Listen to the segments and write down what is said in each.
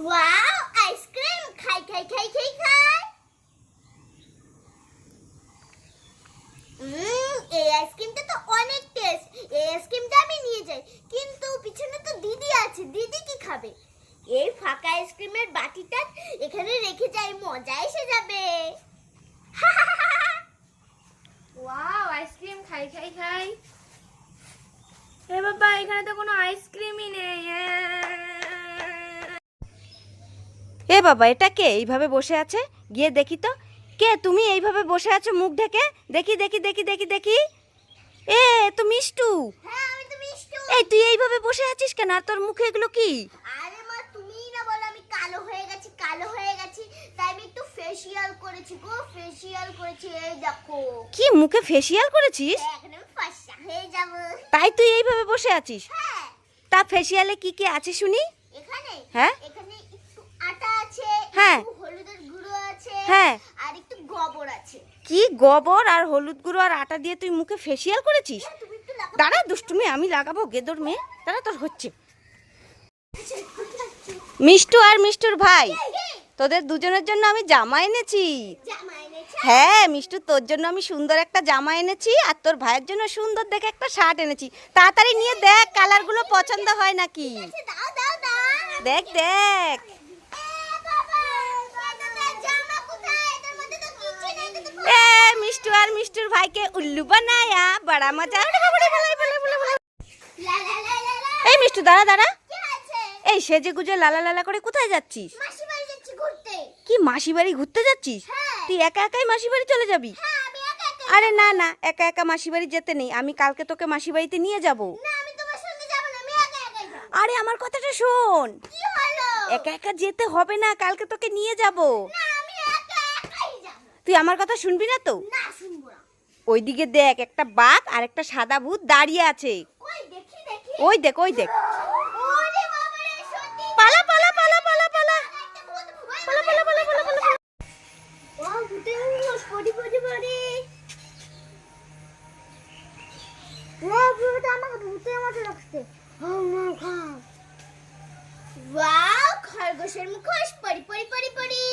Wow ice cream খাই খাই খাই খাই খাই এই আইসক্রিমটা তো অনেক টেস্ট এই আইসক্রিমটা আমি নিয়ে যাই। কিন্তু পিছনে তো দিদি আছে। দিদি কি খাবে? এই ফাঁকা আইসক্রিমের বাটিটা এখানে রেখে যাই। মজা এসে যাবে। ওয়াও আইসক্রিম খাই খাই খাই এ বাবা, এখানে তো কোনো আইসক্রিমই নেই এ বাবা এটা কে? এইভাবে বসে আছে? গিয়ে দেখি তো। কে তুমি এইভাবে বসে আছো মুখ ঢেকে? দেখি দেখি দেখি দেখি দেখি। এ তো মিষ্টু। হ্যাঁ এই তুই এইভাবে বসে আছিস কেন? আর তোর মুখে এগুলো কি? আরে মা তুমিই না বলো আমি কালো হয়ে গেছি কালো হয়ে গেছি। তাই আমি একটু ফেসিয়াল করেছি গো ফেসিয়াল করেছি এই দেখো। কি মুখে ফেসিয়াল করেছিস? এখন আমি ফর্সা হয়ে যাব। তাই তুই এইভাবে বসে আছিস? হ্যাঁ। তা ফেসিয়ালে কি কি আছে শুনি? এখানে? হ্যাঁ? এখানে আছে হ্যাঁ। হলুদের গুঁড়ো আছে হ্যাঁ। আর একটু গোবর আছে। কি গোবর আর হলুদ গুঁড়ো আর আটা দিয়ে তুই মুখে ফেসিয়াল করেছিস? হ্যাঁ, দাঁড়া দুষ্টুমি আমি লাগাবো গেদর মেয়ে। দাঁড়া তোর হচ্ছে। মিষ্টু আর মিষ্টুর ভাই তোদের দুজনের জন্য আমি জামা এনেছি। হ্যাঁ মিষ্টু তোর জন্য আমি সুন্দর একটা জামা এনেছি আর তোর ভাইয়ের জন্য সুন্দর দেখে একটা শার্ট এনেছি। তাড়াতাড়ি নিয়ে দেখ কালারগুলো পছন্দ হয় নাকি? দেখ দেখ এ বাবা দাদা জামা কোথায় এটার মধ্যে তো কিছু নেই এটা তো এ মিষ্টু আর মিষ্টুর ভাইকে উল্লু বানায়া, বড়া মজা। এই মিষ্টু, দাঁড়া দাঁড়া। এই সেজে গুজে লালা লালা করে কোথায় যাচ্ছিস? কি মাসি বাড়ি ঘুরতে যাচ্ছিস? তুই একা একাই মাসি বাড়ি চলে যাবি? আরে না না, একা একা মাসি বাড়ি যেতে নেই। আমি কালকে তোকে মাসি বাড়িতে নিয়ে যাব। আরে, আমার কথাটা শোন। একা একা যেতে হবে না, কালকে তোকে নিয়ে যাব। তুই আমার কথা শুনবি না তো? ওইদিকে দেখ একটা বাঘ আর একটা সাদা ভূত দাঁড়িয়ে আছে। ওই দেখ ওই দেখ পালা পালা খরগোশের মুখোশ পড়ি পড়ি পড়ি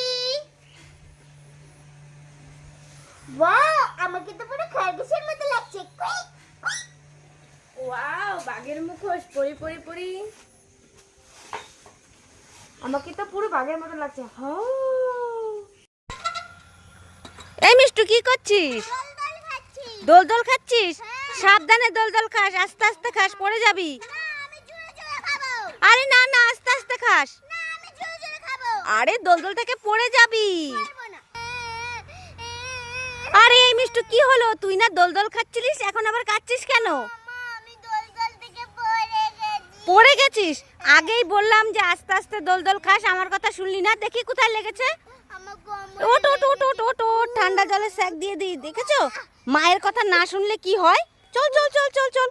ওয়াও আমাকে তো পুরো খরগোশের মতো লাগছে। ওয়াও বাঘের মুখোশ পরি পরি পরি। আমাকে তো পুরো বাঘের মতো লাগছে। হাউ এই মিষ্টু কি করছিস? দল দল দোল দোল খাচ্ছিস? হ্যাঁ। সাবধানে দোল দোল খাস আস্তে আস্তে খাস পড়ে যাবি। না আমি জোরে জোরে খাব। আরে না না আস্তে আস্তে খাস। না আমি জোরে জোরে খাব। আরে দোল দোল থেকে পড়ে যাবি। মিষ্টু কি হলো? তুই না দোল দোল খাচ্ছিলিস? এখন আবার কাচ্ছিস কেন? পড়ে গেছিস? আগেই বললাম যে আস্তে আস্তে দোল দোল খাস আমার কথা শুনলি না? দেখি কোথায় লেগেছে। ওট ওট ওট ওট ওট ওট ঠান্ডা জলে স্যাক দিয়ে দিই দেখেছ? মায়ের কথা না শুনলে কি হয়? চল চল চল চল চল।